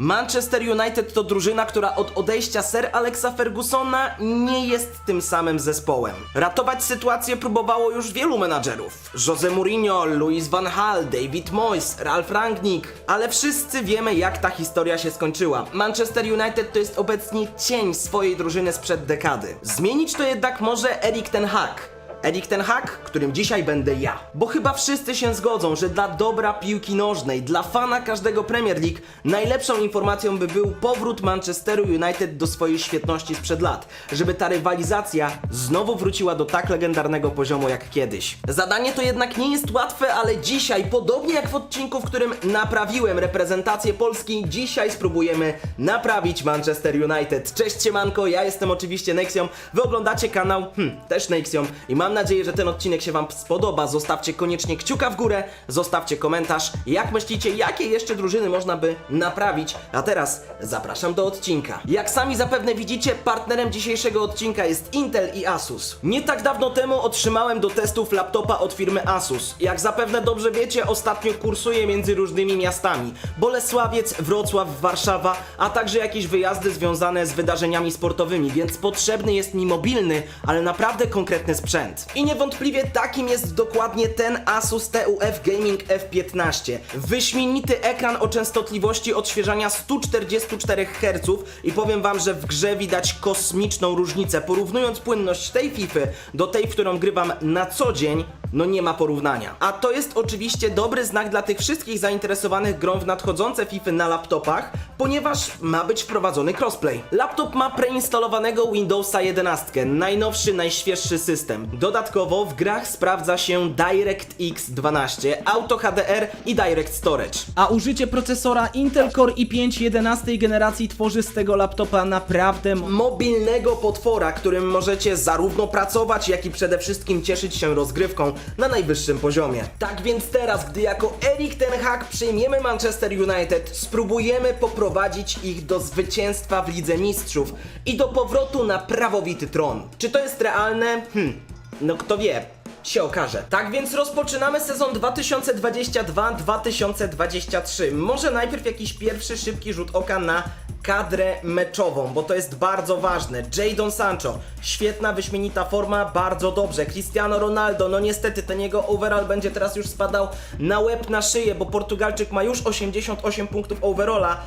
Manchester United to drużyna, która od odejścia Sir Alexa Fergusona nie jest tym samym zespołem. Ratować sytuację próbowało już wielu menadżerów. Jose Mourinho, Luis van Gaal, David Moyes, Ralf Rangnick, ale wszyscy wiemy jak ta historia się skończyła. Manchester United to jest obecnie cień swojej drużyny sprzed dekady. Zmienić to jednak może Erik ten Hag. Erik ten Hag, którym dzisiaj będę ja. Bo chyba wszyscy się zgodzą, że dla dobra piłki nożnej, dla fana każdego Premier League, najlepszą informacją by był powrót Manchesteru United do swojej świetności sprzed lat. Żeby ta rywalizacja znowu wróciła do tak legendarnego poziomu jak kiedyś. Zadanie to jednak nie jest łatwe, ale dzisiaj, podobnie jak w odcinku, w którym naprawiłem reprezentację Polski, dzisiaj spróbujemy naprawić Manchester United. Cześć siemanko, ja jestem oczywiście Nexium, wy oglądacie kanał, hmm, też Nexium i mam nadzieję, że ten odcinek się wam spodoba. Zostawcie koniecznie kciuka w górę, zostawcie komentarz, jak myślicie, jakie jeszcze drużyny można by naprawić. A teraz zapraszam do odcinka. Jak sami zapewne widzicie, partnerem dzisiejszego odcinka jest Intel i Asus. Nie tak dawno temu otrzymałem do testów laptopa od firmy Asus. Jak zapewne dobrze wiecie, ostatnio kursuję między różnymi miastami. Bolesławiec, Wrocław, Warszawa, a także jakieś wyjazdy związane z wydarzeniami sportowymi, więc potrzebny jest mi mobilny, ale naprawdę konkretny sprzęt. I niewątpliwie takim jest dokładnie ten Asus TUF Gaming F15. Wyśmienity ekran o częstotliwości odświeżania 144 Hz i powiem wam, że w grze widać kosmiczną różnicę. Porównując płynność tej FIFA do tej, w którą grywam na co dzień, no nie ma porównania. A to jest oczywiście dobry znak dla tych wszystkich zainteresowanych grą w nadchodzące FIFA na laptopach, ponieważ ma być wprowadzony crossplay. Laptop ma preinstalowanego Windowsa 11, najnowszy, najświeższy system. Dodatkowo w grach sprawdza się DirectX 12, Auto HDR i Direct Storage. A użycie procesora Intel Core i5 11 generacji tworzy z tego laptopa naprawdę mo- mobilnego potwora, którym możecie zarówno pracować, jak i przede wszystkim cieszyć się rozgrywką na najwyższym poziomie. Tak więc teraz, gdy jako Erik ten Hag przyjmiemy Manchester United, spróbujemy poprowadzić ich do zwycięstwa w Lidze Mistrzów i do powrotu na prawowity tron. Czy to jest realne? Hmm, no kto wie się okaże. Tak więc rozpoczynamy sezon 2022-2023. Może najpierw jakiś pierwszy szybki rzut oka na kadrę meczową, bo to jest bardzo ważne. Jadon Sancho, świetna, wyśmienita forma, bardzo dobrze. Cristiano Ronaldo, no niestety ten jego overall będzie teraz już spadał na łeb, na szyję, bo Portugalczyk ma już 88 punktów overalla.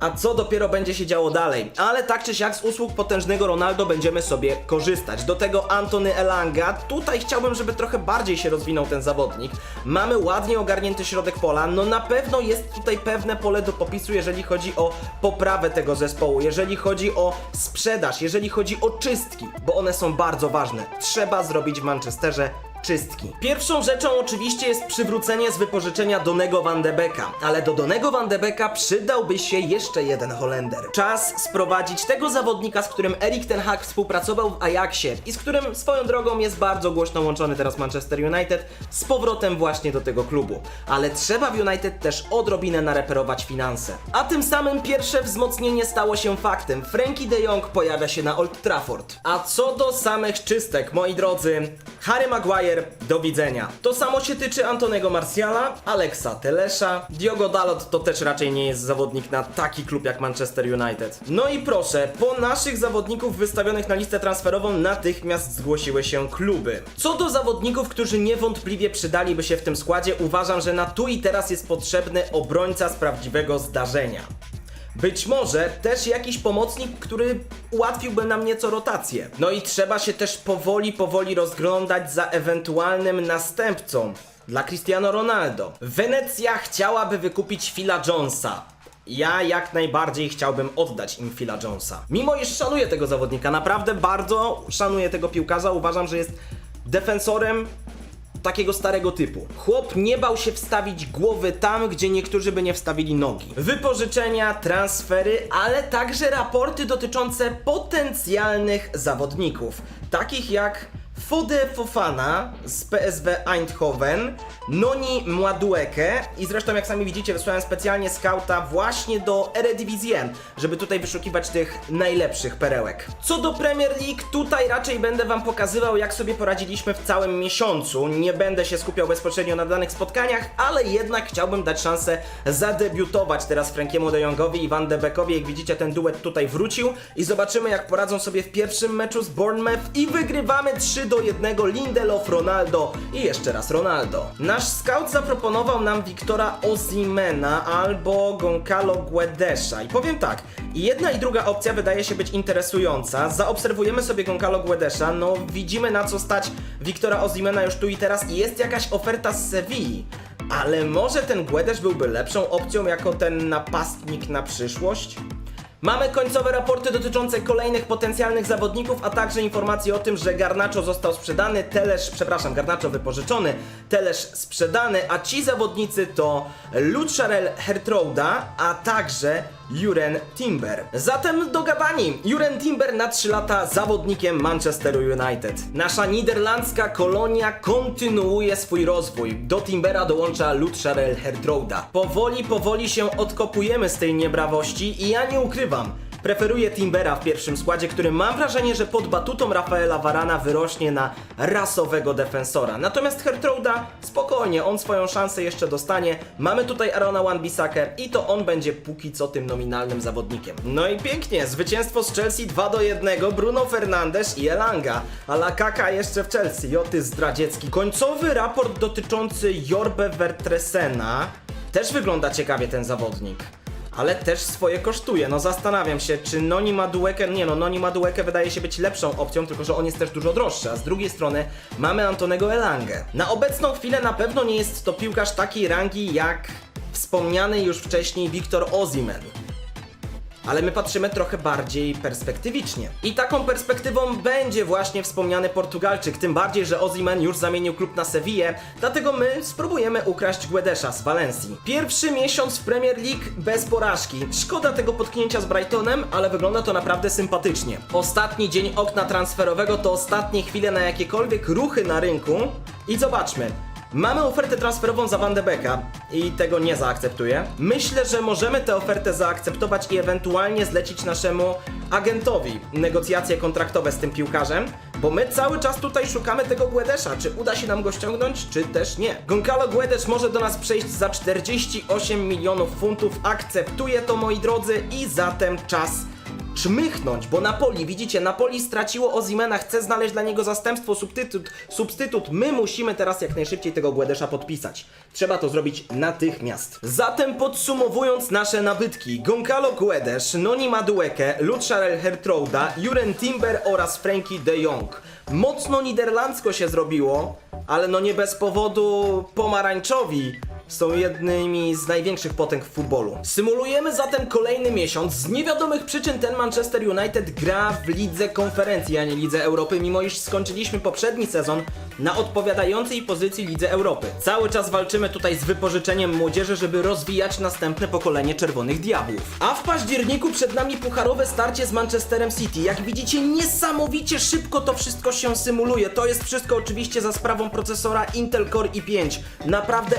A co dopiero będzie się działo dalej? Ale tak czy siak z usług potężnego Ronaldo będziemy sobie korzystać. Do tego Antony Elanga. Tutaj chciałbym, żeby trochę bardziej się rozwinął ten zawodnik. Mamy ładnie ogarnięty środek pola. No na pewno jest tutaj pewne pole do popisu, jeżeli chodzi o poprawę tego zespołu, jeżeli chodzi o sprzedaż, jeżeli chodzi o czystki, bo one są bardzo ważne. Trzeba zrobić w Manchesterze czystki. Pierwszą rzeczą oczywiście jest przywrócenie z wypożyczenia Donego Van de Becka, ale do Donego Van de Becka przydałby się jeszcze jeden Holender. Czas sprowadzić tego zawodnika, z którym Erik ten Hag współpracował w Ajaxie i z którym swoją drogą jest bardzo głośno łączony teraz Manchester United, z powrotem właśnie do tego klubu. Ale trzeba w United też odrobinę nareperować finanse. A tym samym pierwsze wzmocnienie stało się faktem. Frankie de Jong pojawia się na Old Trafford. A co do samych czystek, moi drodzy, Harry Maguire, do widzenia. To samo się tyczy Antonego Martiala, Alexa Telesza, Diogo Dalot to też raczej nie jest zawodnik na taki klub jak Manchester United. No i proszę, po naszych zawodników wystawionych na listę transferową natychmiast zgłosiły się kluby. Co do zawodników, którzy niewątpliwie przydaliby się w tym składzie, uważam, że na tu i teraz jest potrzebny obrońca z prawdziwego zdarzenia. Być może też jakiś pomocnik, który ułatwiłby nam nieco rotację. No i trzeba się też powoli, powoli rozglądać za ewentualnym następcą dla Cristiano Ronaldo. Wenecja chciałaby wykupić Phila Jonesa. Ja jak najbardziej chciałbym oddać im Phila Jonesa. Mimo iż szanuję tego zawodnika, naprawdę bardzo szanuję tego piłkarza, uważam, że jest defensorem takiego starego typu. Chłop nie bał się wstawić głowy tam, gdzie niektórzy by nie wstawili nogi. Wypożyczenia, transfery, ale także raporty dotyczące potencjalnych zawodników, takich jak Fode Fofana z PSW Eindhoven, Noni Mładueke i zresztą jak sami widzicie wysłałem specjalnie skauta właśnie do Eredivisie, żeby tutaj wyszukiwać tych najlepszych perełek. Co do Premier League, tutaj raczej będę wam pokazywał jak sobie poradziliśmy w całym miesiącu. Nie będę się skupiał bezpośrednio na danych spotkaniach, ale jednak chciałbym dać szansę zadebiutować teraz Frankiemu de Jongowi i Van de Beekowi. Jak widzicie ten duet tutaj wrócił i zobaczymy jak poradzą sobie w pierwszym meczu z Bournemouth i wygrywamy 3 do 1 Lindelof, Ronaldo i jeszcze raz Ronaldo. Nasz scout zaproponował nam Wiktora Ozimena albo Goncalo Guedesza i powiem tak, jedna i druga opcja wydaje się być interesująca. Zaobserwujemy sobie Goncalo Guedesza, no widzimy na co stać Wiktora Ozimena już tu i teraz i jest jakaś oferta z Sewilli. Ale może ten Guedes byłby lepszą opcją jako ten napastnik na przyszłość? Mamy końcowe raporty dotyczące kolejnych potencjalnych zawodników, a także informacje o tym, że Garnacho został sprzedany, Telesz, przepraszam, Garnacho wypożyczony, Telesz sprzedany, a ci zawodnicy to Lucharel Hertrouda, a także Juren Timber. Zatem dogadani! Juren Timber na 3 lata zawodnikiem Manchesteru United. Nasza niderlandzka kolonia kontynuuje swój rozwój. Do Timbera dołącza Lucharel Hertrouda. Powoli, powoli się odkopujemy z tej niebrawości i ja nie ukrywam, Preferuję Timbera w pierwszym składzie, który mam wrażenie, że pod batutą Rafaela Varana wyrośnie na rasowego defensora. Natomiast Hertrouda, spokojnie, on swoją szansę jeszcze dostanie. Mamy tutaj Arona Wan-Bissakę i to on będzie póki co tym nominalnym zawodnikiem. No i pięknie, zwycięstwo z Chelsea 2 do 1, Bruno Fernandes i Elanga. A Lakaka jeszcze w Chelsea, joty zdradziecki. Końcowy raport dotyczący Jorbe Vertresena. Też wygląda ciekawie ten zawodnik ale też swoje kosztuje. No zastanawiam się, czy Noni Maduekę, nie no, Noni Maduekę wydaje się być lepszą opcją, tylko że on jest też dużo droższy, a z drugiej strony mamy Antonego Elangę. Na obecną chwilę na pewno nie jest to piłkarz takiej rangi jak wspomniany już wcześniej Wiktor Ozimen. Ale my patrzymy trochę bardziej perspektywicznie. I taką perspektywą będzie właśnie wspomniany Portugalczyk, tym bardziej, że Oziman już zamienił klub na Sevillę, dlatego my spróbujemy ukraść Guedesza z Walencji. Pierwszy miesiąc w Premier League bez porażki. Szkoda tego potknięcia z Brightonem, ale wygląda to naprawdę sympatycznie. Ostatni dzień okna transferowego to ostatnie chwile na jakiekolwiek ruchy na rynku i zobaczmy. Mamy ofertę transferową za Van de Beeka i tego nie zaakceptuję. Myślę, że możemy tę ofertę zaakceptować i ewentualnie zlecić naszemu agentowi negocjacje kontraktowe z tym piłkarzem, bo my cały czas tutaj szukamy tego Guedesza. Czy uda się nam go ściągnąć, czy też nie? Goncalo Guedes może do nas przejść za 48 milionów funtów. Akceptuję to, moi drodzy, i zatem czas czmychnąć, bo Napoli, widzicie, Napoli straciło Ozimena, chce znaleźć dla niego zastępstwo, substytut, substytut. My musimy teraz jak najszybciej tego Guedesza podpisać. Trzeba to zrobić natychmiast. Zatem podsumowując nasze nabytki, Goncalo Guedes, Noni Madueke, Lucharel Hertrouda, Juren Timber oraz Frankie de Jong. Mocno niderlandzko się zrobiło, ale no nie bez powodu pomarańczowi są jednymi z największych potęg w futbolu. Symulujemy zatem kolejny miesiąc. Z niewiadomych przyczyn ten Manchester United gra w lidze konferencji, a nie lidze Europy, mimo iż skończyliśmy poprzedni sezon na odpowiadającej pozycji lidze Europy. Cały czas walczymy tutaj z wypożyczeniem młodzieży, żeby rozwijać następne pokolenie Czerwonych Diabłów. A w październiku przed nami pucharowe starcie z Manchesterem City. Jak widzicie, niesamowicie szybko to wszystko się symuluje. To jest wszystko oczywiście za sprawą procesora Intel Core i5. Naprawdę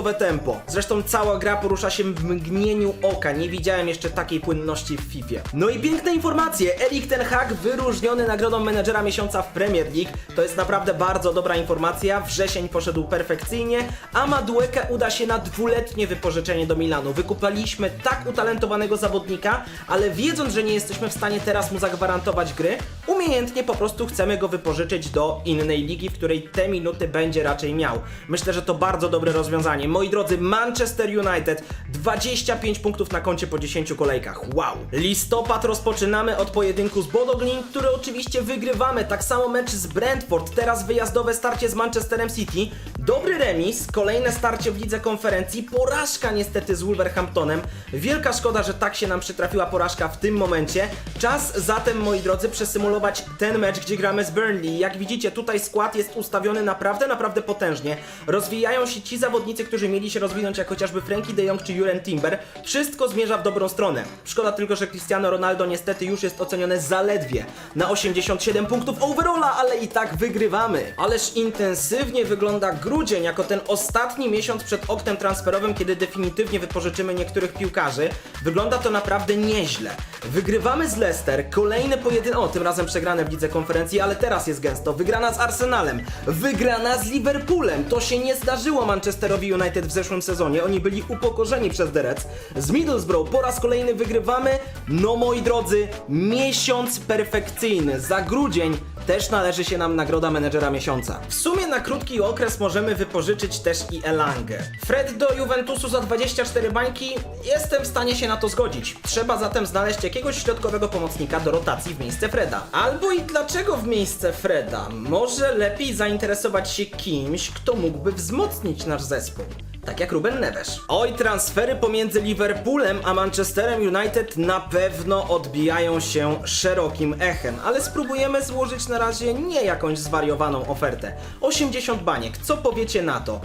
tempo. Zresztą cała gra porusza się w mgnieniu oka. Nie widziałem jeszcze takiej płynności w FIFA. No i piękne informacje. Erik Ten Hag wyróżniony nagrodą menedżera miesiąca w Premier League. To jest naprawdę bardzo dobra informacja. Wrzesień poszedł perfekcyjnie, a Madueke uda się na dwuletnie wypożyczenie do Milanu. Wykupaliśmy tak utalentowanego zawodnika, ale wiedząc, że nie jesteśmy w stanie teraz mu zagwarantować gry, umiejętnie po prostu chcemy go wypożyczyć do innej ligi, w której te minuty będzie raczej miał. Myślę, że to bardzo dobre rozwiązanie. Moi drodzy, Manchester United 25 punktów na koncie po 10 kolejkach. Wow! Listopad rozpoczynamy od pojedynku z Bodo Glimt, który oczywiście wygrywamy. Tak samo mecz z Brentford, teraz wyjazdowe starcie z Manchesterem City. Dobry remis, kolejne starcie w lidze konferencji, porażka niestety z Wolverhamptonem. Wielka szkoda, że tak się nam przytrafiła porażka w tym momencie. Czas zatem, moi drodzy, przesymulować ten mecz, gdzie gramy z Burnley. Jak widzicie, tutaj skład jest ustawiony naprawdę, naprawdę potężnie. Rozwijają się ci zawodnicy, którzy którzy mieli się rozwinąć jak chociażby Frankie de Jong czy Juren Timber, wszystko zmierza w dobrą stronę. Szkoda tylko, że Cristiano Ronaldo niestety już jest ocenione zaledwie na 87 punktów overalla, ale i tak wygrywamy. Ależ intensywnie wygląda grudzień jako ten ostatni miesiąc przed oknem transferowym, kiedy definitywnie wypożyczymy niektórych piłkarzy. Wygląda to naprawdę nieźle. Wygrywamy z Leicester, kolejny pojedynek, o tym razem przegrane w lidze konferencji, ale teraz jest gęsto. Wygrana z Arsenalem, wygrana z Liverpoolem. To się nie zdarzyło Manchesterowi United w zeszłym sezonie. Oni byli upokorzeni przez The Reds. Z Middlesbrough po raz kolejny wygrywamy. No moi drodzy, miesiąc perfekcyjny. Za grudzień też należy się nam nagroda menedżera miesiąca. W sumie na krótki okres możemy wypożyczyć też i Elangę. Fred do Juventusu za 24 bańki, jestem w stanie się na to zgodzić. Trzeba zatem znaleźć jakiegoś środkowego pomocnika do rotacji w miejsce Freda. Albo i dlaczego w miejsce Freda? Może lepiej zainteresować się kimś, kto mógłby wzmocnić nasz zespół. Tak jak Ruben Neves. Oj, transfery pomiędzy Liverpoolem a Manchesterem United na pewno odbijają się szerokim echem, ale spróbujemy złożyć na razie nie jakąś zwariowaną ofertę. 80 baniek, co powiecie na to?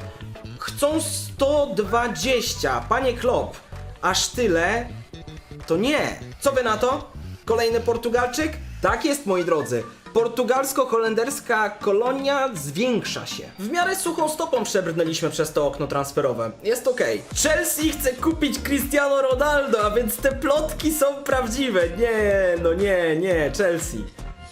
Chcą 120, panie Klopp. Aż tyle? To nie. Co wy na to? Kolejny Portugalczyk? Tak jest, moi drodzy. Portugalsko-holenderska kolonia zwiększa się. W miarę suchą stopą przebrnęliśmy przez to okno transferowe. Jest okej. Chelsea chce kupić Cristiano Ronaldo, a więc te plotki są prawdziwe. Nie, no nie, nie, Chelsea.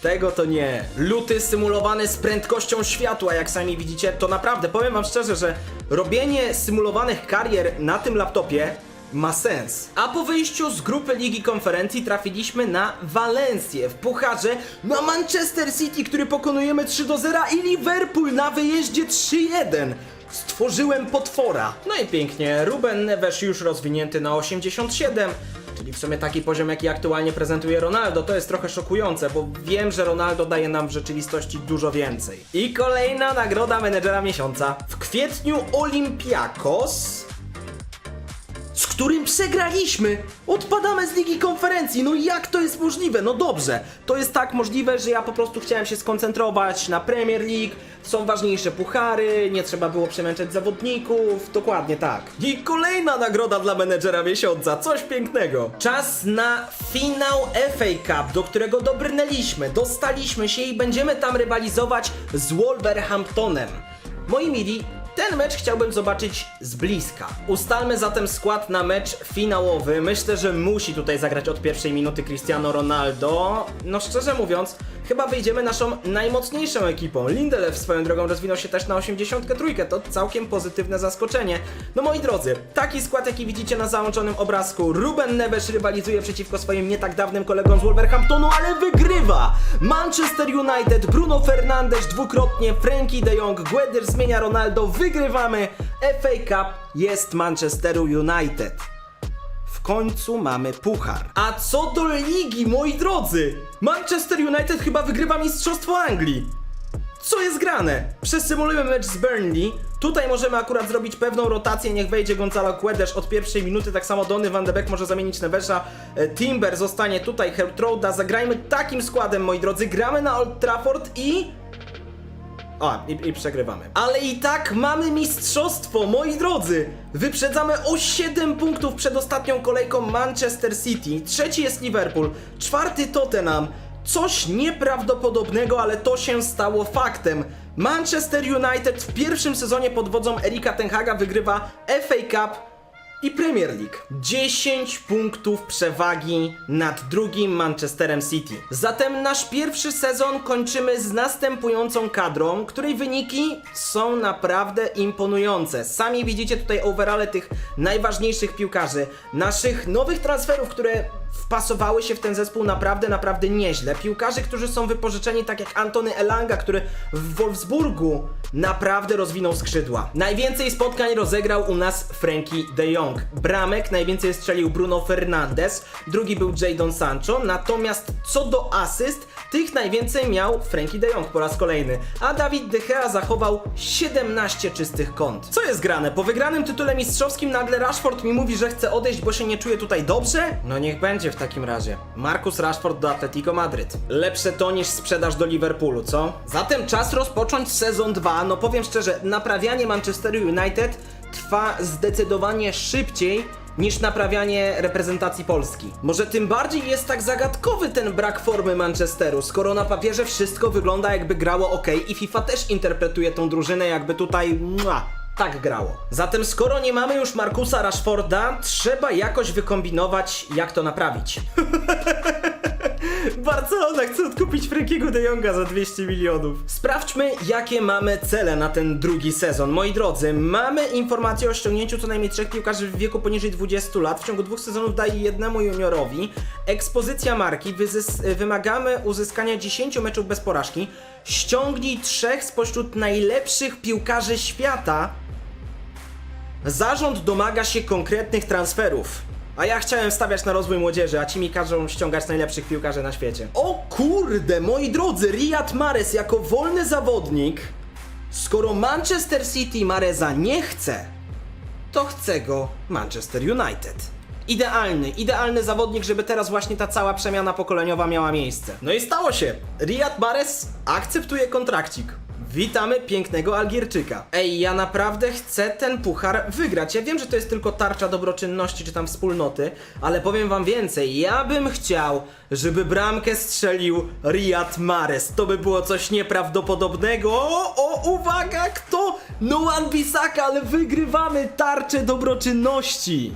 Tego to nie. Luty symulowany z prędkością światła, jak sami widzicie, to naprawdę, powiem wam szczerze, że robienie symulowanych karier na tym laptopie ma sens. A po wyjściu z grupy Ligi Konferencji trafiliśmy na Walencję w pucharze, na Manchester City, który pokonujemy 3 do 0 i Liverpool na wyjeździe 3-1. Stworzyłem potwora. No i pięknie, Ruben Neves już rozwinięty na 87. Czyli w sumie taki poziom, jaki aktualnie prezentuje Ronaldo, to jest trochę szokujące, bo wiem, że Ronaldo daje nam w rzeczywistości dużo więcej. I kolejna nagroda menedżera miesiąca. W kwietniu Olympiakos z którym przegraliśmy. Odpadamy z Ligi Konferencji. No jak to jest możliwe? No dobrze, to jest tak możliwe, że ja po prostu chciałem się skoncentrować na Premier League. Są ważniejsze puchary, nie trzeba było przemęczać zawodników. Dokładnie tak. I kolejna nagroda dla menedżera miesiąca. Coś pięknego. Czas na finał FA Cup, do którego dobrnęliśmy. Dostaliśmy się i będziemy tam rywalizować z Wolverhamptonem. Moi mili, ten mecz chciałbym zobaczyć z bliska. Ustalmy zatem skład na mecz finałowy. Myślę, że musi tutaj zagrać od pierwszej minuty Cristiano Ronaldo. No szczerze mówiąc, chyba wyjdziemy naszą najmocniejszą ekipą. Lindelöf swoją drogą rozwinął się też na 83, to całkiem pozytywne zaskoczenie. No moi drodzy, taki skład jaki widzicie na załączonym obrazku. Ruben Neves rywalizuje przeciwko swoim nie tak dawnym kolegom z Wolverhamptonu, ale wygrywa! Manchester United, Bruno Fernandes dwukrotnie, Frankie de Jong, Guedes zmienia Ronaldo, wygrywamy! FA Cup jest Manchesteru United. W końcu mamy puchar. A co do ligi, moi drodzy! Manchester United chyba wygrywa Mistrzostwo Anglii. Co jest grane? Przesymulujemy mecz z Burnley. Tutaj możemy akurat zrobić pewną rotację, niech wejdzie Gonzalo Guedes od pierwszej minuty, tak samo Donny van de Beek może zamienić Nevesza, e, Timber zostanie tutaj, Hertrouda, zagrajmy takim składem, moi drodzy, gramy na Old Trafford i... A, i, i przegrywamy. Ale i tak mamy mistrzostwo, moi drodzy! Wyprzedzamy o 7 punktów przed ostatnią kolejką Manchester City. Trzeci jest Liverpool, czwarty Tottenham. Coś nieprawdopodobnego, ale to się stało faktem. Manchester United w pierwszym sezonie pod wodzą Erika Tenhaga wygrywa FA Cup i Premier League. 10 punktów przewagi nad drugim Manchesterem City. Zatem nasz pierwszy sezon kończymy z następującą kadrą, której wyniki są naprawdę imponujące. Sami widzicie tutaj overale tych najważniejszych piłkarzy, naszych nowych transferów, które wpasowały się w ten zespół naprawdę, naprawdę nieźle. Piłkarzy, którzy są wypożyczeni, tak jak Antony Elanga, który w Wolfsburgu naprawdę rozwinął skrzydła. Najwięcej spotkań rozegrał u nas Frankie de Jong. Bramek najwięcej strzelił Bruno Fernandes, drugi był Jadon Sancho, natomiast co do asyst, tych najwięcej miał Frankie de Jong po raz kolejny, a Dawid De Gea zachował 17 czystych kąt. Co jest grane? Po wygranym tytule mistrzowskim nagle Rashford mi mówi, że chce odejść, bo się nie czuje tutaj dobrze? No niech będzie w takim razie. Marcus Rashford do Atletico Madryt. Lepsze to niż sprzedaż do Liverpoolu, co? Zatem czas rozpocząć sezon 2. No powiem szczerze, naprawianie Manchesteru United trwa zdecydowanie szybciej niż naprawianie reprezentacji Polski. Może tym bardziej jest tak zagadkowy ten brak formy Manchesteru, skoro na papierze wszystko wygląda jakby grało ok i FIFA też interpretuje tą drużynę jakby tutaj mua, tak grało. Zatem skoro nie mamy już Markusa Rashforda, trzeba jakoś wykombinować jak to naprawić. Barcelona chce odkupić Frankiego de Jonga za 200 milionów. Sprawdźmy, jakie mamy cele na ten drugi sezon. Moi drodzy, mamy informację o ściągnięciu co najmniej trzech piłkarzy w wieku poniżej 20 lat. W ciągu dwóch sezonów daje jednemu juniorowi. Ekspozycja marki. Wymagamy uzyskania 10 meczów bez porażki. Ściągnij trzech spośród najlepszych piłkarzy świata. Zarząd domaga się konkretnych transferów. A ja chciałem stawiać na rozwój młodzieży, a ci mi każą ściągać najlepszych piłkarzy na świecie. O kurde, moi drodzy, Riyad Mahrez jako wolny zawodnik, skoro Manchester City Mareza nie chce, to chce go Manchester United. Idealny, idealny zawodnik, żeby teraz właśnie ta cała przemiana pokoleniowa miała miejsce. No i stało się. Riyad Mahrez akceptuje kontrakcik. Witamy pięknego Algierczyka. Ej, ja naprawdę chcę ten puchar wygrać. Ja wiem, że to jest tylko tarcza dobroczynności czy tam wspólnoty, ale powiem wam więcej. Ja bym chciał, żeby bramkę strzelił Riyad Mahrez. To by było coś nieprawdopodobnego. O, o, uwaga, kto? Noan Bisaka, ale wygrywamy tarczę dobroczynności.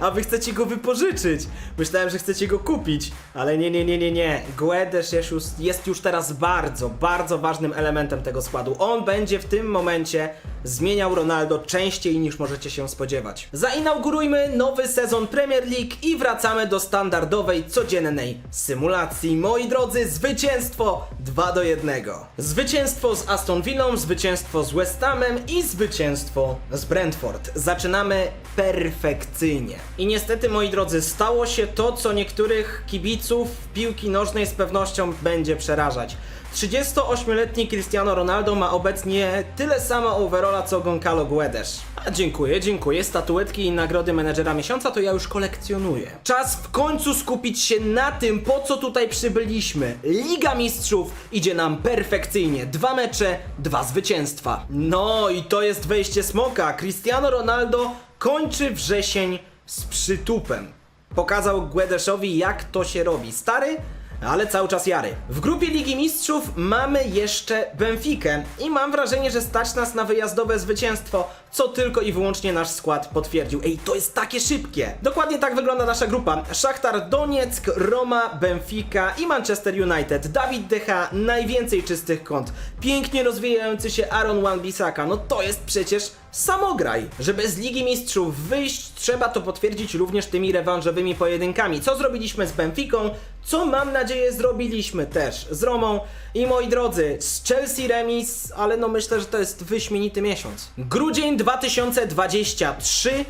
A wy chcecie go wypożyczyć. Myślałem, że chcecie go kupić, ale nie, nie, nie, nie, nie. Guedes jest już, jest już teraz bardzo, bardzo ważnym elementem tego składu. On będzie w tym momencie zmieniał Ronaldo częściej niż możecie się spodziewać. Zainaugurujmy nowy sezon Premier League i wracamy do standardowej, codziennej symulacji. Moi drodzy, zwycięstwo 2 do 1. Zwycięstwo z Aston Villą, zwycięstwo z West Hamem i zwycięstwo z Brentford. Zaczynamy perfekcyjnie. I niestety, moi drodzy, stało się to, co niektórych kibiców piłki nożnej z pewnością będzie przerażać. 38-letni Cristiano Ronaldo ma obecnie tyle samo overalla co Goncalo Guedes. A dziękuję, dziękuję. Statuetki i nagrody menedżera miesiąca to ja już kolekcjonuję. Czas w końcu skupić się na tym, po co tutaj przybyliśmy. Liga Mistrzów idzie nam perfekcyjnie. Dwa mecze, dwa zwycięstwa. No i to jest wejście smoka. Cristiano Ronaldo kończy wrzesień z przytupem. Pokazał Guedeszowi jak to się robi. Stary, ale cały czas Jary. W grupie Ligi Mistrzów mamy jeszcze Benfikę i mam wrażenie, że stać nas na wyjazdowe zwycięstwo, co tylko i wyłącznie nasz skład potwierdził. Ej, to jest takie szybkie! Dokładnie tak wygląda nasza grupa. Szachtar Donieck, Roma, Benfica i Manchester United. Dawid Decha, najwięcej czystych kąt. Pięknie rozwijający się Aaron Wan-Bissaka. No to jest przecież samograj. Żeby z Ligi Mistrzów wyjść, trzeba to potwierdzić również tymi rewanżowymi pojedynkami. Co zrobiliśmy z Benficą, co mam nadzieję zrobiliśmy też z Romą i moi drodzy, z Chelsea remis, ale no myślę, że to jest wyśmienity miesiąc. Grudzień 2023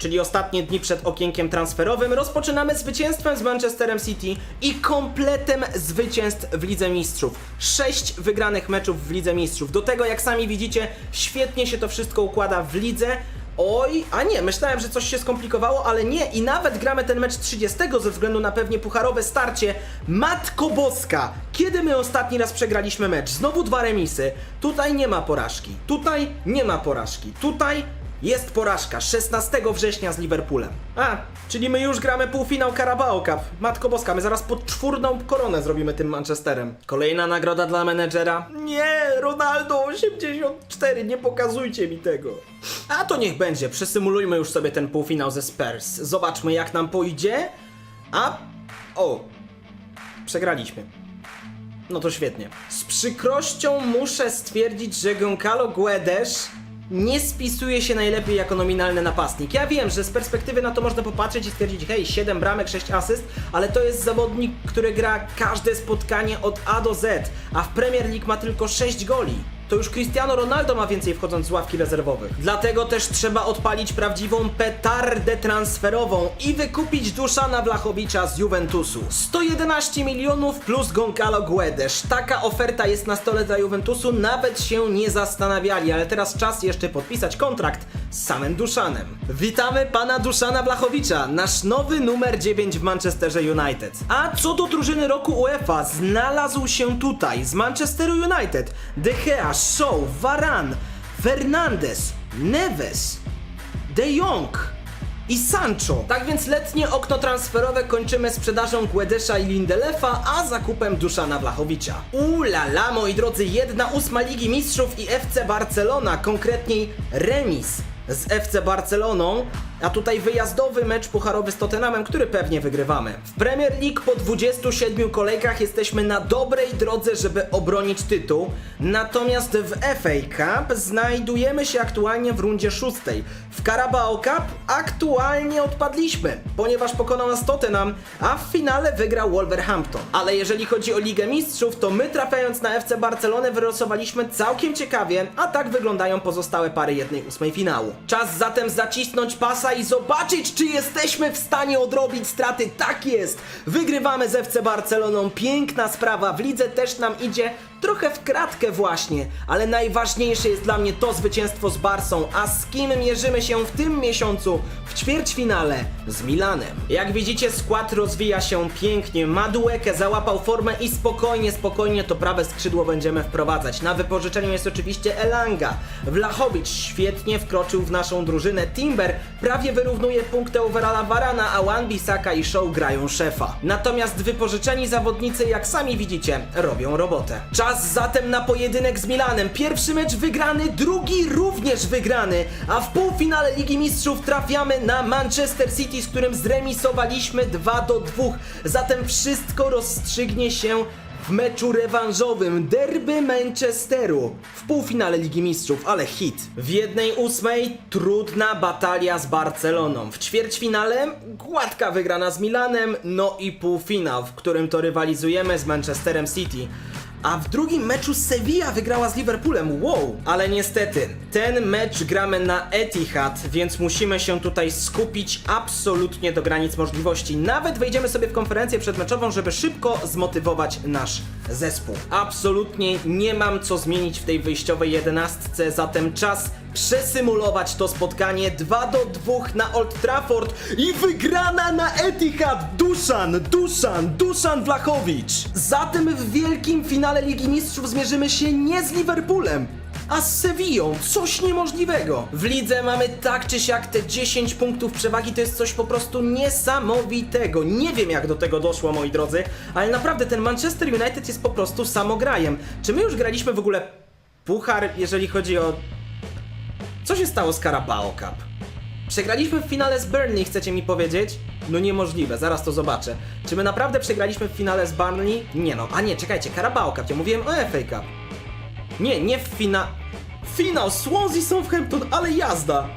czyli ostatnie dni przed okienkiem transferowym, rozpoczynamy zwycięstwem z Manchesterem City i kompletem zwycięstw w Lidze Mistrzów. Sześć wygranych meczów w Lidze Mistrzów. Do tego, jak sami widzicie, świetnie się to wszystko układa w lidze. Oj, a nie, myślałem, że coś się skomplikowało, ale nie. I nawet gramy ten mecz 30 ze względu na pewnie pucharowe starcie. Matko Boska! Kiedy my ostatni raz przegraliśmy mecz? Znowu dwa remisy. Tutaj nie ma porażki. Tutaj nie ma porażki. Tutaj jest porażka 16 września z Liverpoolem. A, czyli my już gramy półfinał Carabao Cup. Matko Boska, my zaraz pod czwórną koronę zrobimy tym Manchesterem. Kolejna nagroda dla menedżera. Nie, Ronaldo 84, nie pokazujcie mi tego. A to niech będzie, przesymulujmy już sobie ten półfinał ze Spurs. Zobaczmy jak nam pójdzie. A... O, przegraliśmy. No to świetnie. Z przykrością muszę stwierdzić, że Goncalo Guedes nie spisuje się najlepiej jako nominalny napastnik. Ja wiem, że z perspektywy na to można popatrzeć i stwierdzić, hej, 7 bramek, 6 asyst, ale to jest zawodnik, który gra każde spotkanie od A do Z, a w Premier League ma tylko 6 goli. To już Cristiano Ronaldo ma więcej wchodząc z ławki rezerwowych. Dlatego też trzeba odpalić prawdziwą petardę transferową i wykupić Duszana Wlachowicza z Juventusu. 111 milionów plus Goncalo Guedes. Taka oferta jest na stole dla Juventusu, nawet się nie zastanawiali, ale teraz czas jeszcze podpisać kontrakt samym Duszanem. Witamy pana Duszana Blachowicza, nasz nowy numer 9 w Manchesterze United. A co do drużyny roku UEFA, znalazł się tutaj z Manchesteru United De Gea, Shaw, Varane, Fernandez, Neves, De Jong i Sancho. Tak więc letnie okno transferowe kończymy sprzedażą Guedesza i Lindelefa, a zakupem Duszana Blachowicza. Ulala, moi drodzy, jedna ósma Ligi Mistrzów i FC Barcelona, konkretniej remis z FC Barceloną, a tutaj wyjazdowy mecz pucharowy z Tottenhamem, który pewnie wygrywamy. W Premier League po 27 kolejkach jesteśmy na dobrej drodze, żeby obronić tytuł, natomiast w FA Cup znajdujemy się aktualnie w rundzie szóstej. W Carabao Cup aktualnie odpadliśmy, ponieważ pokonał nas Tottenham, a w finale wygrał Wolverhampton. Ale jeżeli chodzi o Ligę Mistrzów, to my trafiając na FC Barcelonę wyrosowaliśmy całkiem ciekawie, a tak wyglądają pozostałe pary jednej ósmej finału. Czas zatem zacisnąć pasa i zobaczyć, czy jesteśmy w stanie odrobić straty. Tak jest! Wygrywamy z FC Barceloną, piękna sprawa, w lidze też nam idzie trochę w kratkę właśnie, ale najważniejsze jest dla mnie to zwycięstwo z Barsą, a z kim mierzymy się w tym miesiącu w ćwierćfinale z Milanem. Jak widzicie skład rozwija się pięknie, Madueke załapał formę i spokojnie, spokojnie to prawe skrzydło będziemy wprowadzać. Na wypożyczeniu jest oczywiście Elanga, Wlachowicz świetnie wkroczył w naszą drużynę, Timber prawie wyrównuje punkty overalla Varana, a Wan Bissaka i Show grają szefa. Natomiast wypożyczeni zawodnicy, jak sami widzicie, robią robotę. Czas zatem na pojedynek z Milanem. Pierwszy mecz wygrany, drugi również wygrany, a w półfinale Ligi Mistrzów trafiamy na Manchester City, z którym zremisowaliśmy 2 do 2. Zatem wszystko rozstrzygnie się w meczu rewanżowym derby Manchesteru w półfinale Ligi Mistrzów, ale hit. W jednej ósmej trudna batalia z Barceloną. W ćwierćfinale gładka wygrana z Milanem, no i półfinał, w którym to rywalizujemy z Manchesterem City. A w drugim meczu Sevilla wygrała z Liverpoolem, wow! Ale niestety, ten mecz gramy na Etihad, więc musimy się tutaj skupić absolutnie do granic możliwości. Nawet wejdziemy sobie w konferencję przedmeczową, żeby szybko zmotywować nasz zespół. Absolutnie nie mam co zmienić w tej wyjściowej jedenastce, zatem czas przesymulować to spotkanie 2 do 2 na Old Trafford i wygrana na Etihad Duszan, Duszan, Duszan Wlachowicz. Zatem w wielkim finale Ligi Mistrzów zmierzymy się nie z Liverpoolem, a z Sevillą, coś niemożliwego. W lidze mamy tak czy siak te 10 punktów przewagi, to jest coś po prostu niesamowitego. Nie wiem jak do tego doszło, moi drodzy, ale naprawdę ten Manchester United jest po prostu samograjem. Czy my już graliśmy w ogóle puchar, jeżeli chodzi o co się stało z Carabao Cup? Przegraliśmy w finale z Burnley, chcecie mi powiedzieć? No niemożliwe, zaraz to zobaczę. Czy my naprawdę przegraliśmy w finale z Burnley? Nie no, a nie, czekajcie, Carabao Cup, ja mówiłem o FA Cup. Nie, nie w fina... Finał Swansea Southampton, ale jazda!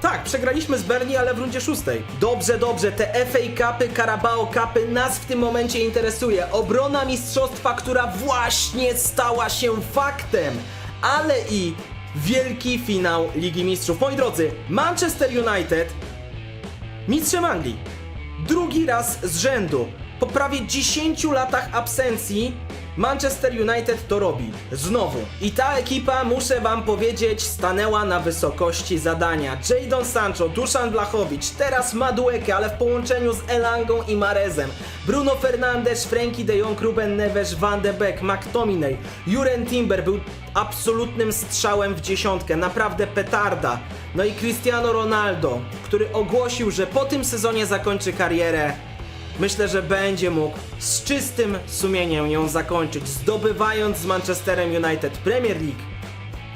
Tak, przegraliśmy z Burnley, ale w rundzie szóstej. Dobrze, dobrze, te FA Cupy, Carabao Cupy nas w tym momencie interesuje. Obrona mistrzostwa, która właśnie stała się faktem. Ale i wielki finał Ligi Mistrzów. Moi drodzy, Manchester United mistrzem Anglii. Drugi raz z rzędu. Po prawie 10 latach absencji Manchester United to robi. Znowu. I ta ekipa, muszę wam powiedzieć, stanęła na wysokości zadania. Jadon Sancho, Duszan Blachowicz, teraz Madueke, ale w połączeniu z Elangą i Marezem. Bruno Fernandes, Frankie de Jong, Ruben Neves, Van de Beek, McTominay, Juren Timber był absolutnym strzałem w dziesiątkę, naprawdę petarda. No i Cristiano Ronaldo, który ogłosił, że po tym sezonie zakończy karierę. Myślę, że będzie mógł z czystym sumieniem ją zakończyć, zdobywając z Manchesterem United Premier League.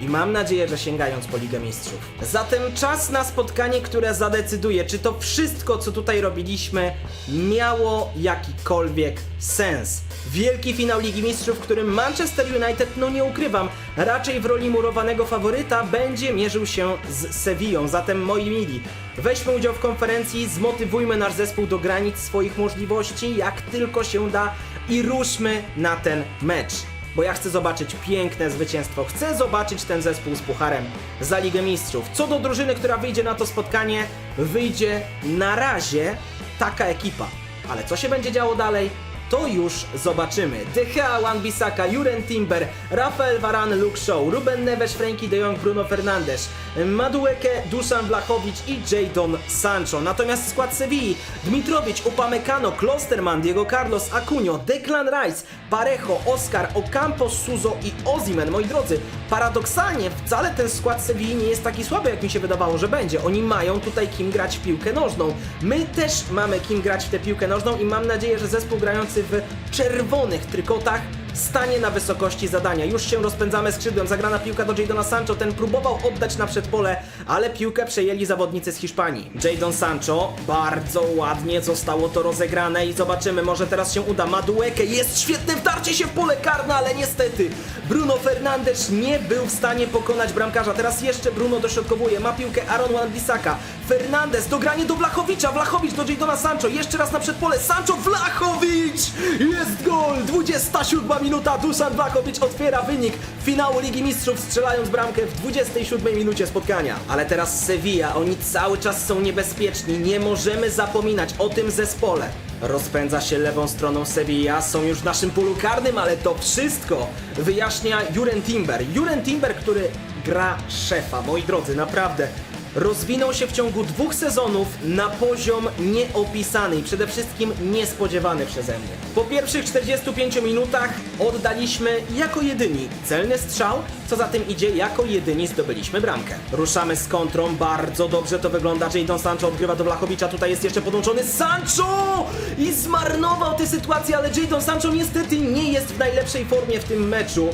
I mam nadzieję, że sięgając po Ligę Mistrzów. Zatem czas na spotkanie, które zadecyduje, czy to wszystko, co tutaj robiliśmy, miało jakikolwiek sens. Wielki finał Ligi Mistrzów, w którym Manchester United, no nie ukrywam, raczej w roli murowanego faworyta będzie mierzył się z Sevillą. Zatem moi mili, weźmy udział w konferencji, zmotywujmy nasz zespół do granic swoich możliwości, jak tylko się da i ruszmy na ten mecz bo ja chcę zobaczyć piękne zwycięstwo. Chcę zobaczyć ten zespół z pucharem za Ligę Mistrzów. Co do drużyny, która wyjdzie na to spotkanie, wyjdzie na razie taka ekipa. Ale co się będzie działo dalej? To już zobaczymy. De Gea, Wan-Bissaka, Juren Timber, Rafael Varane, Luke Shaw, Ruben Neves, Frankie de Jong, Bruno Fernandes, Madueke, Dusan Blachowicz i Jadon Sancho. Natomiast skład Sewilli, Dmitrowicz, Upamecano, Klosterman, Diego Carlos, Acunio, Declan Rice, Parejo, Oscar, Ocampo, Suzo i Ozimen. Moi drodzy, paradoksalnie wcale ten skład Sewilli nie jest taki słaby, jak mi się wydawało, że będzie. Oni mają tutaj kim grać w piłkę nożną. My też mamy kim grać w tę piłkę nożną i mam nadzieję, że zespół grający w czerwonych trykotach stanie na wysokości zadania. Już się rozpędzamy skrzydłem. Zagrana piłka do Jadona Sancho. Ten próbował oddać na przedpole, ale piłkę przejęli zawodnicy z Hiszpanii. Jadon Sancho, bardzo ładnie zostało to rozegrane i zobaczymy, może teraz się uda. Madueke jest świetne wdarcie się w pole karne, ale niestety Bruno Fernandes nie był w stanie pokonać bramkarza. Teraz jeszcze Bruno dośrodkowuje. Ma piłkę Aaron Wan-Bissaka. Fernandes, dogranie do Blachowicza. Blachowicz do Jadona Sancho. Jeszcze raz na przedpole. Sancho, Blachowicz! Jest gol! 27 minuta. Dusan Blachowicz otwiera wynik finału Ligi Mistrzów, strzelając bramkę w 27 minucie spotkania. Ale teraz Sevilla. Oni cały czas są niebezpieczni. Nie możemy zapominać o tym zespole. Rozpędza się lewą stroną Sevilla, są już w naszym polu karnym, ale to wszystko wyjaśnia Juren Timber. Juren Timber, który gra szefa, moi drodzy, naprawdę. Rozwinął się w ciągu dwóch sezonów na poziom nieopisany i przede wszystkim niespodziewany przeze mnie. Po pierwszych 45 minutach oddaliśmy jako jedyni celny strzał, co za tym idzie, jako jedyni zdobyliśmy bramkę. Ruszamy z kontrą, bardzo dobrze to wygląda. Jadon Sancho odgrywa do Blachowicza, tutaj jest jeszcze podłączony Sancho! I zmarnował tę sytuację, ale Jadon Sancho niestety nie jest w najlepszej formie w tym meczu.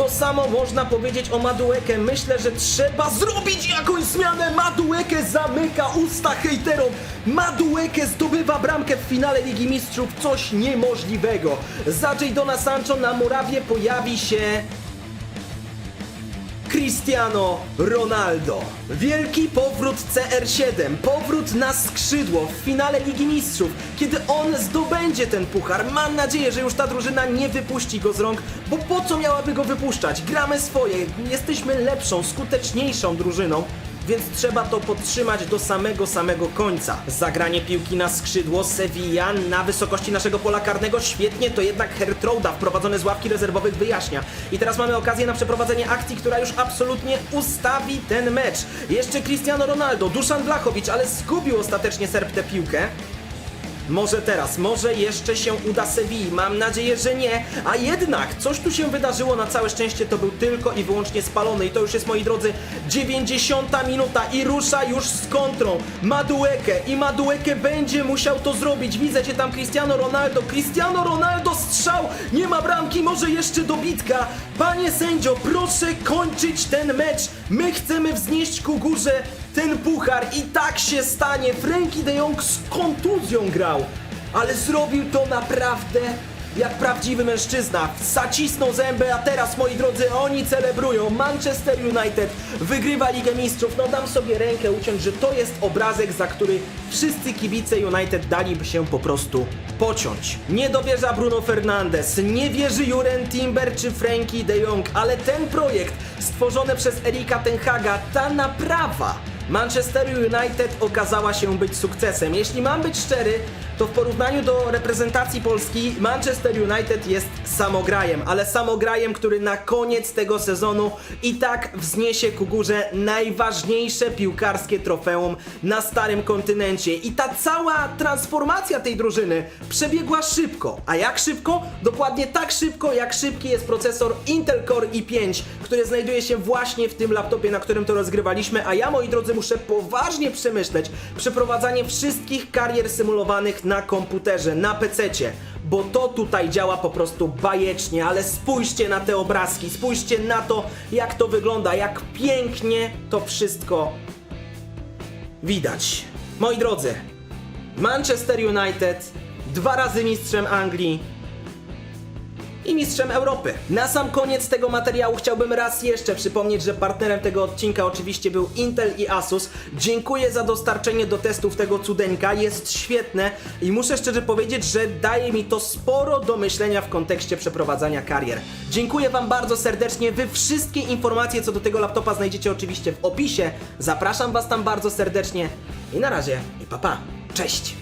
To samo można powiedzieć o Maduekę. Myślę, że trzeba zrobić jakąś zmianę. Maduekę zamyka usta hejterom. Maduekę zdobywa bramkę w finale Ligi Mistrzów. Coś niemożliwego. Za Jadona Sancho na murawie pojawi się Cristiano Ronaldo. Wielki powrót CR7, powrót na skrzydło w finale Ligi Mistrzów, kiedy on zdobędzie ten puchar. Mam nadzieję, że już ta drużyna nie wypuści go z rąk, bo po co miałaby go wypuszczać? Gramy swoje, jesteśmy lepszą, skuteczniejszą drużyną. Więc trzeba to podtrzymać do samego, samego końca. Zagranie piłki na skrzydło Sevilla na wysokości naszego pola karnego. Świetnie, to jednak Hertrouda wprowadzony z ławki rezerwowych wyjaśnia. I teraz mamy okazję na przeprowadzenie akcji, która już absolutnie ustawi ten mecz. Jeszcze Cristiano Ronaldo, Duszan Blachowicz, ale zgubił ostatecznie Serb tę piłkę. Może teraz, może jeszcze się uda Sewilli, mam nadzieję, że nie, a jednak coś tu się wydarzyło, na całe szczęście. To był tylko i wyłącznie spalony. I to już jest, moi drodzy, 90 minuta i rusza już z kontrą. Maduekę i Maduekę będzie musiał to zrobić, widzę cię tam Cristiano Ronaldo, Cristiano Ronaldo strzał, nie ma bramki, może jeszcze dobitka, panie sędzio, proszę kończyć ten mecz, my chcemy wznieść ku górze ten puchar i tak się stanie. Frankie de Jong z kontuzją grał, ale zrobił to naprawdę jak prawdziwy mężczyzna. Zacisnął zęby, a teraz, moi drodzy, oni celebrują. Manchester United wygrywa Ligę Mistrzów. No dam sobie rękę uciąć, że to jest obrazek, za który wszyscy kibice United daliby się po prostu pociąć. Nie dowierza Bruno Fernandes, nie wierzy Juren Timber czy Frankie de Jong, ale ten projekt stworzony przez Erika Tenhaga, ta naprawa Manchester United okazała się być sukcesem. Jeśli mam być szczery, to w porównaniu do reprezentacji Polski Manchester United jest samograjem, ale samograjem, który na koniec tego sezonu i tak wzniesie ku górze najważniejsze piłkarskie trofeum na starym kontynencie. I ta cała transformacja tej drużyny przebiegła szybko. A jak szybko? Dokładnie tak szybko, jak szybki jest procesor Intel Core i5, który znajduje się właśnie w tym laptopie, na którym to rozgrywaliśmy, a ja moi drodzy muszę poważnie przemyśleć przeprowadzanie wszystkich karier symulowanych na komputerze, na PC-cie. Bo to tutaj działa po prostu bajecznie, ale spójrzcie na te obrazki, spójrzcie na to, jak to wygląda, jak pięknie to wszystko widać. Moi drodzy, Manchester United, dwa razy mistrzem Anglii, i mistrzem Europy. Na sam koniec tego materiału chciałbym raz jeszcze przypomnieć, że partnerem tego odcinka oczywiście był Intel i Asus. Dziękuję za dostarczenie do testów tego cudeńka, jest świetne i muszę szczerze powiedzieć, że daje mi to sporo do myślenia w kontekście przeprowadzania karier. Dziękuję Wam bardzo serdecznie, Wy wszystkie informacje co do tego laptopa znajdziecie oczywiście w opisie. Zapraszam Was tam bardzo serdecznie i na razie i papa. Pa. Cześć!